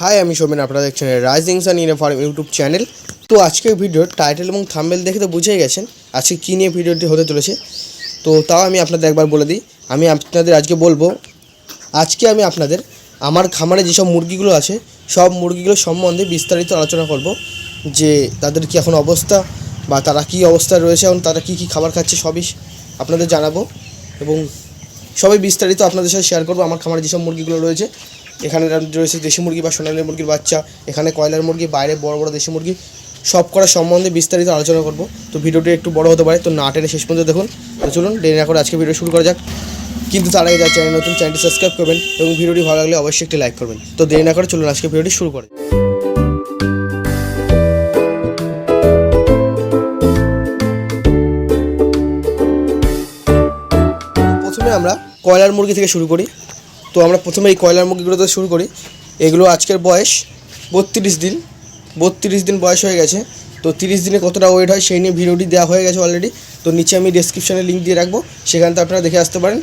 High আমি সোমেন আপনারা দেখছেন rising sun in farm YouTube channel তো আজকের ভিডিওর টাইটেল এবং থাম্বেল দেখে তো বুঝেই গেছেন আজকে কী নিয়ে ভিডিওটি হতে চলেছে। তো তাও আমি আপনাদের একবার বলে দিই, আমি আপনাদের আজকে বলব, আজকে আমি আপনাদের আমার খামারে যেসব মুরগিগুলো আছে, সব মুরগিগুলো সম্বন্ধে বিস্তারিত আলোচনা করব, যে তাদের কি এখন অবস্থা বা তারা কি অবস্থায় রয়েছে এবং তারা কি কি খাবার খাচ্ছে সবই আপনাদের জানাব এবং সবাই বিস্তারিত আপনাদের সাথে শেয়ার করব, আমার খামারে যেসব মুরগিগুলো রয়েছে। এখানে রয়েছে দেশি মুরগি বা সোনালী মুরগির বাচ্চা, এখানে কয়লার মুরগি, বাইরে বড় বড় দেশি মুরগি, সব করা সম্বন্ধে বিস্তারিত আলোচনা করব। তো ভিডিওটি একটু বড় হতে পারে, তো না টেনে শেষ পর্যন্ত দেখুন। তো চলুন, দেরি না করে আজকে ভিডিও শুরু করা যাক। কিন্তু তার আগে যার চ্যানেল নতুন, চ্যানেলটি সাবস্ক্রাইব করবেন এবং ভিডিওটি ভালো লাগলে অবশ্যই একটি লাইক করবেন। তো দেরি না করে চলুন আজকে ভিডিওটি শুরু করে প্রথমে আমরা কয়লার মুরগি থেকে শুরু করি। তো আমরা প্রথমে এই কয়লার মুরগিগুলোতে শুরু করি। এগুলো আজকের বয়স বত্রিশ দিন। বত্রিশ দিন বয়স হয়ে গেছে। তো তিরিশ দিনে কতটা ওয়েট হয় সেই নিয়ে ভিডিওটি দেওয়া হয়ে গেছে অলরেডি তো নিচে আমি ডেসক্রিপশানে লিঙ্ক দিয়ে রাখব। সেখান থেকে আপনারা দেখে আসতে পারেন।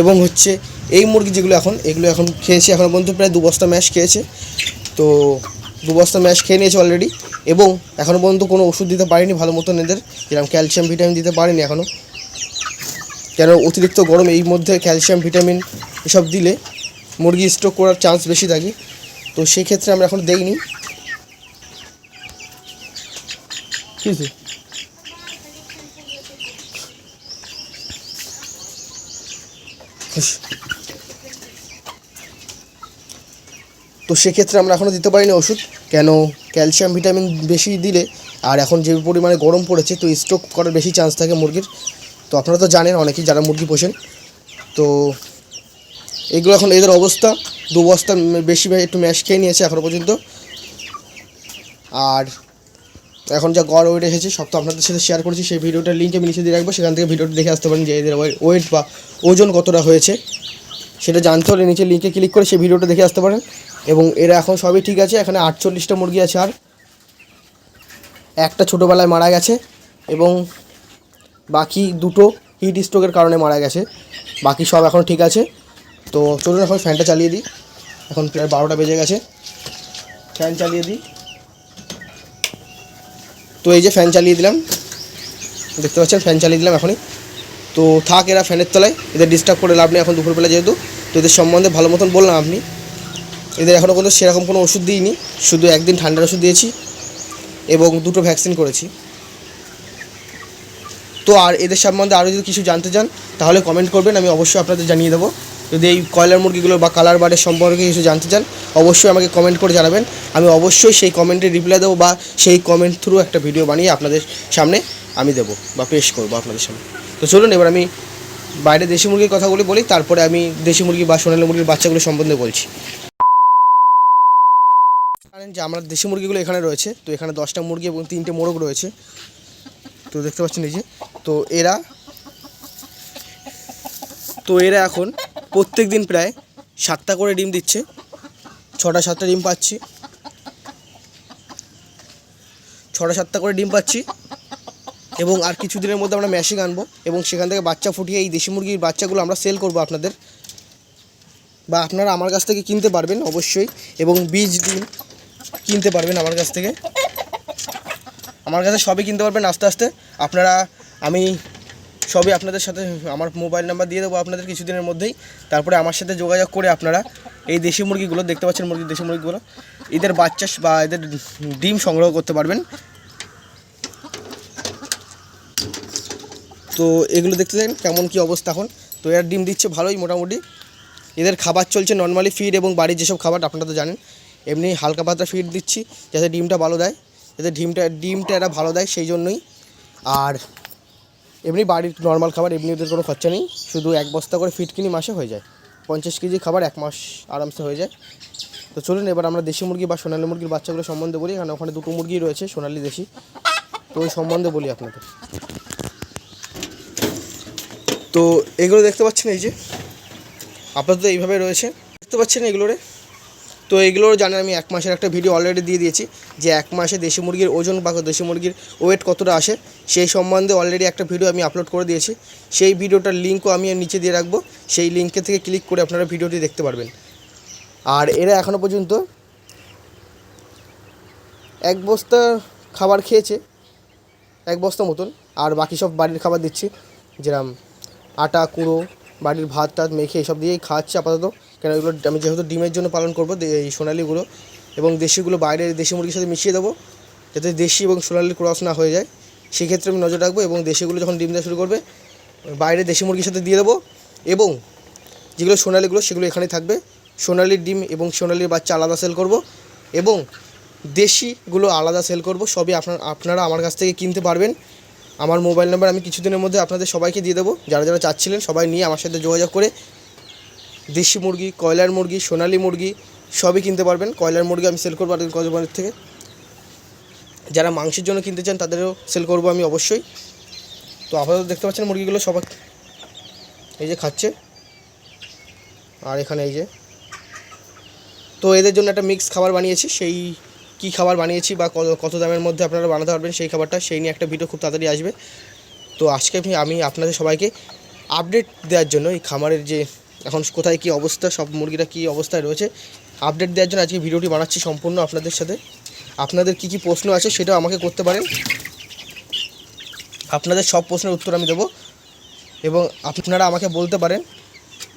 এবং হচ্ছে এই মুরগি যেগুলো এখন, এগুলো এখন খেয়েছে এখন পর্যন্ত প্রায় দু বস্তা ম্যাশ খেয়েছে। তো দু বস্তা ম্যাশ খেয়ে নিয়েছে অলরেডি এবং এখনও পর্যন্ত কোনো ওষুধ দিতে পারিনি ভালো মতন এদের। যেরকম ক্যালসিয়াম ভিটামিন দিতে পারিনি এখনও কেন অতিরিক্ত গরম, এই মধ্যে ক্যালসিয়াম ভিটামিন এসব দিলে মুরগি স্ট্রোক করার চান্স বেশি থাকে। তো সেই ক্ষেত্রে আমরা এখন দেইনি? তো সেক্ষেত্রে আমরা এখনও দিতে পারিনি ওষুধ, কেন ক্যালসিয়াম ভিটামিন বেশি দিলে, আর এখন যে পরিমাণে গরম পড়েছে, তো স্ট্রোক করার বেশি চান্স থাকে মুরগির। তো আপনারা তো জানেন, অনেকেই যারা মুরগি পোষেন। তো এগুলো এখন এদের অবস্থা। দু বস্তা বেশি একটু ম্যাশ খেয়ে নিয়েছে এখনও পর্যন্ত। আর এখন যা গড় ওয়েট এসেছে, সব তো আপনাদের সাথে শেয়ার করেছি। সেই ভিডিওটার লিঙ্ক আমি নিচে দিয়ে রাখব। সেখান থেকে ভিডিওটা দেখে আসতে পারেন যে এদের ওয়েট বা ওজন কতটা হয়েছে। সেটা জানতে হলে নিচে লিঙ্কে ক্লিক করে সেই ভিডিওটা দেখে আসতে পারেন। এবং এরা এখন সবই ঠিক আছে। এখানে আটচল্লিশটা মুরগি আছে আর একটা ছোটোবেলায় মারা গেছে এবং বাকি দুটো হিট স্ট্রোকের কারণে মারা গেছে। বাকি সব এখন ঠিক আছে। তো চলুন এখন ফ্যানটা চালিয়ে দিই। এখন প্রায় বারোটা বেজে গেছে। ফ্যান চালিয়ে দিই। তো এই যে ফ্যান চালিয়ে দিলাম। দেখতে পাচ্ছেন, ফ্যান চালিয়ে দিলাম এখনই। তো থাক এরা ফ্যানের তলায়, এদের ডিস্টার্ব করে লাভ নেই এখন দুপুরবেলা যেহেতু। তো এদের সম্বন্ধে ভালো মতন বললাম আপনি। এদের এখনও কোনো সেরকম কোনো ওষুধ দিইনি, শুধু একদিন ঠান্ডার ওষুধ দিয়েছি এবং দুটো ভ্যাকসিন করেছি। তো আর এদের সম্বন্ধে আরও যদি কিছু জানতে চান, তাহলে কমেন্ট করবেন, আমি অবশ্যই আপনাদের জানিয়ে দেবো। যদি এই কয়লার মুরগিগুলো বা কালার বার্ডের সম্পর্কে কিছু জানতে চান, অবশ্যই আমাকে কমেন্ট করে জানাবেন। আমি অবশ্যই সেই কমেন্টে রিপ্লাই দেবো বা সেই কমেন্ট থ্রু একটা ভিডিও বানিয়ে আপনাদের সামনে আমি দেবো বা পেশ করব আপনাদের সামনে। তো চলুন, এবার আমি বাইরে দেশি মুরগির কথাগুলি বলি, তারপরে আমি দেশি মুরগি বা সোনালী মুরগির বাচ্চাগুলো সম্বন্ধে বলছি। জানেন যে আমার দেশি মুরগিগুলো এখানে রয়েছে, তো এখানে দশটা মুরগি এবং তিনটে মোরগ রয়েছে। তো দেখতে পাচ্ছেন এই যে, তো এরা তো এরা এখন প্রত্যেক দিন প্রায় সাতটা করে ডিম দিচ্ছে, ছটা সাতটা ডিম পাচ্ছি। ছটা সাতটা করে ডিম পাচ্ছি এবং আর কিছু দিনের মধ্যে আমরা ম্যাশিং আনব এবং সেখান থেকে বাচ্চা ফুটিয়ে এই দেশি মুরগির বাচ্চাগুলো আমরা সেল করব আপনাদের। বা আপনারা আমার কাছ থেকে কিনতে পারবেন অবশ্যই এবং বীজ ডিম কিনতে পারবেন আমার কাছ থেকে। আমার কাছে সবই কিনতে পারবেন আস্তে আস্তে। আপনারা, আমি সবই আপনাদের সাথে, আমার মোবাইল নাম্বার দিয়ে দেবো আপনাদের কিছুদিনের মধ্যেই। তারপরে আমার সাথে যোগাযোগ করে আপনারা এই দেশি মুরগিগুলো, দেখতে পাচ্ছেন মুরগি, দেশি মুরগিগুলো, এদের বাচ্চা, বা এদের ডিম সংগ্রহ করতে পারবেন। তো এগুলো দেখতে দেন কেমন কি অবস্থা এখন। তো এর ডিম দিচ্ছে ভালোই মোটামুটি। এদের খাবার চলছে নর্মালি ফিড এবং বাড়ির যেসব খাবার, আপনারা তো জানেন, এমনি হালকা পাতলা ফিড দিচ্ছি যাতে ডিমটা ভালো দেয়। যাতে ডিমটা ডিমটা এরা ভালো দেয় সেই জন্যই। আর এমনি বাড়ির নর্মাল খাবার, এমনি ওদের কোনো খরচা নেই। শুধু এক বস্তা করে ফিট কিনি মাসে হয়ে যায়। পঞ্চাশ কেজি খাবার এক মাস আরামসে হয়ে যায়। তো চলুন, এবার আমরা দেশি মুরগি বা সোনালী মুরগির বাচ্চাগুলো সম্বন্ধে বলি। কারণ ওখানে দুটো মুরগি রয়েছে, সোনালি দেশি। তো ওই সম্বন্ধে বলি আপনাদের। তো এগুলো দেখতে পাচ্ছেন এই যে? আপাতত এইভাবে রয়েছে দেখতে পাচ্ছেন এগুলোরে তো এগুলোর জানেন আমি এক মাসের একটা ভিডিও অলরেডি দিয়ে দিয়েছি। যে এক মাসে দেশি মুরগির ওজন বা দেশি মুরগির ওয়েট কতটা আসে, সেই সম্বন্ধে অলরেডি একটা ভিডিও আমি আপলোড করে দিয়েছি। সেই ভিডিওটার লিঙ্কও আমি নিচে দিয়ে রাখব। সেই লিঙ্কে থেকে ক্লিক করে আপনারা ভিডিওটি দেখতে পারবেন। আর এরা এখনও পর্যন্ত এক বস্তা খাবার খেয়েছে, এক বস্তা মতন। আর বাকি সব বাড়ির খাবার দিচ্ছি। যেরকম আটা, কুড়ো, বাড়ির ভাত টাত মেখে এইসব দিয়েই খাওয়াচ্ছি আপাতত। কেন এগুলো আমি যেহেতু ডিমের জন্য পালন করব, এই সোনালিগুলো এবং দেশিগুলো বাইরের দেশি মুরগির সাথে মিশিয়ে দেবো, যাতে দেশি এবং সোনালির ক্রস না হয়ে যায়। সেক্ষেত্রে আমি নজর রাখব এবং দেশিগুলো যখন ডিম দেওয়া শুরু করবে বাইরে দেশি মুরগির সাথে দিয়ে দেবো এবং যেগুলো সোনালিগুলো সেগুলো এখানেই থাকবে। সোনালির ডিম এবং সোনালির বাচ্চা আলাদা সেল করব এবং দেশিগুলো আলাদা সেল করব, সবই আপনার, আপনারা আমার কাছ থেকে কিনতে পারবেন। আমার মোবাইল নাম্বার আমি কিছুদিনের মধ্যে আপনাদের সবাইকে দিয়ে দেবো। যারা যারা চাচ্ছিলেন সবাই নিয়ে আমার সাথে যোগাযোগ করে, দেশি মুরগি, কয়লার মুরগি, সোনালি মুরগি সবই কিনতে পারবেন। কয়লার মুরগি আমি সেল করব আপনাদের কজবানের থেকে। যারা মাংসের জন্য কিনতে চান তাদেরও সেল করব আমি অবশ্যই। তো আপাতত দেখতে পাচ্ছেন মুরগিগুলো সবাই এই যে খাচ্ছে। আর এখানে এই যে তো এদের জন্য একটা মিক্স খাবার বানিয়েছি। সেই কী খাবার বানিয়েছি বা কত দামের মধ্যে আপনারা বানাতে পারবেন সেই খাবারটা, সেই নিয়ে একটা ভিডিও খুব তাড়াতাড়ি আসবে। তো আজকে আমি আমি আপনাদের সবাইকে আপডেট দেওয়ার জন্য এই খামারের যে এখন কোথায় কী অবস্থা, সব মুরগিরা কী অবস্থায় রয়েছে আপডেট দেওয়ার জন্য আজকে ভিডিওটি বানাচ্ছি সম্পূর্ণ আপনাদের সাথে। আপনাদের কী কী প্রশ্ন আছে সেটাও আমাকে করতে পারেন। আপনাদের সব প্রশ্নের উত্তর আমি দেবো এবং আপনারা আমাকে বলতে পারেন।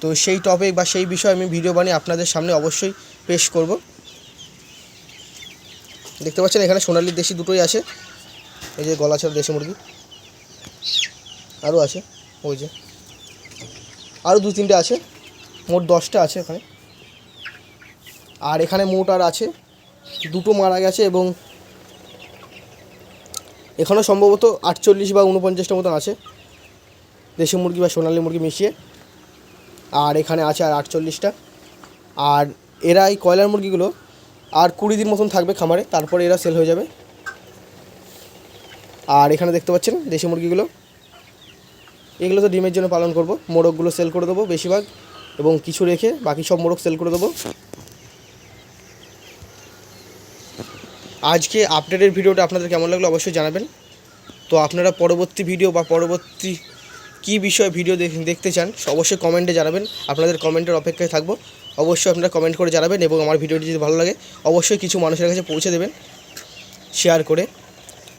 তো সেই টপিক বা সেই বিষয়ে আমি ভিডিও বানিয়ে আপনাদের সামনে অবশ্যই পেশ করব। দেখতে পাচ্ছেন এখানে সোনালির দেশি দুটোই আছে। এই যে গলা ছাড়া দেশি মুরগি। আরও আছে, ওই যে। আরও দু তিনটে আছে। মোট দশটা আছে এখানে। আর এখানে মোট আর আছে। দুটো মারা গেছে এবং এখানেও সম্ভবত আটচল্লিশ বা উনপঞ্চাশটা মতন আছে। দেশি মুরগি বা সোনালি মুরগি মিশিয়ে। আর এখানে আছে আর আটচল্লিশটা। আর এরা এই কয়লার মুরগিগুলো। আর কুড়ি দিন মতন থাকবে খামারে, তারপরে এরা সেল হয়ে যাবে। আর এখানে দেখতে পাচ্ছেন দেশি মুরগিগুলো। এগুলো তো ডিমের জন্য পালন করব। মোরগগুলো সেল করে দেবো বেশিরভাগ এবং কিছু রেখে বাকি সব মোরগ সেল করে দেবো। আজকে আপডেটের ভিডিওটা আপনাদের কেমন লাগল অবশ্যই জানাবেন। তো আপনারা পরবর্তী ভিডিও বা পরবর্তী কী বিষয়ে ভিডিও দেখ- দেখতে চান, অবশ্যই কমেন্টে জানাবেন। আপনাদের কমেন্টের অপেক্ষায় থাকব। অবশ্যই আপনারা কমেন্ট করে জানাবেন এবং আমার ভিডিওটি যদি ভালো লাগে, অবশ্যই কিছু মানুষের কাছে পৌঁছে দেবেন শেয়ার করে।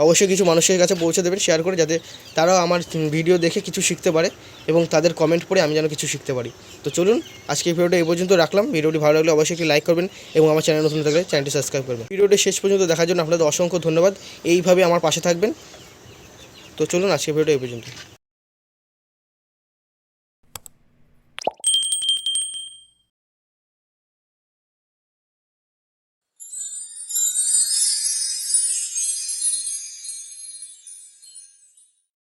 অবশ্যই কিছু মানুষের কাছে পৌঁছে দেবেন শেয়ার করে, যাতে তারাও আমার ভিডিও দেখে কিছু শিখতে পারে এবং তাদের কমেন্ট পড়ে আমি যেন কিছু শিখতে পারি। তো চলুন, আজকে ভিডিওটা এই পর্যন্ত রাখলাম। ভিডিওটি ভালো লাগলে অবশ্যই একটি লাইক করবেন এবং আমার চ্যানেল নতুন থাকলে চ্যানেলটি সাবস্ক্রাইব করবেন। ভিডিওটি শেষ পর্যন্ত দেখার জন্য আপনাদের অসংখ্য ধন্যবাদ। এইভাবে আমার পাশে থাকবেন। তো চলুন, আজকে ভিডিওটা এই পর্যন্ত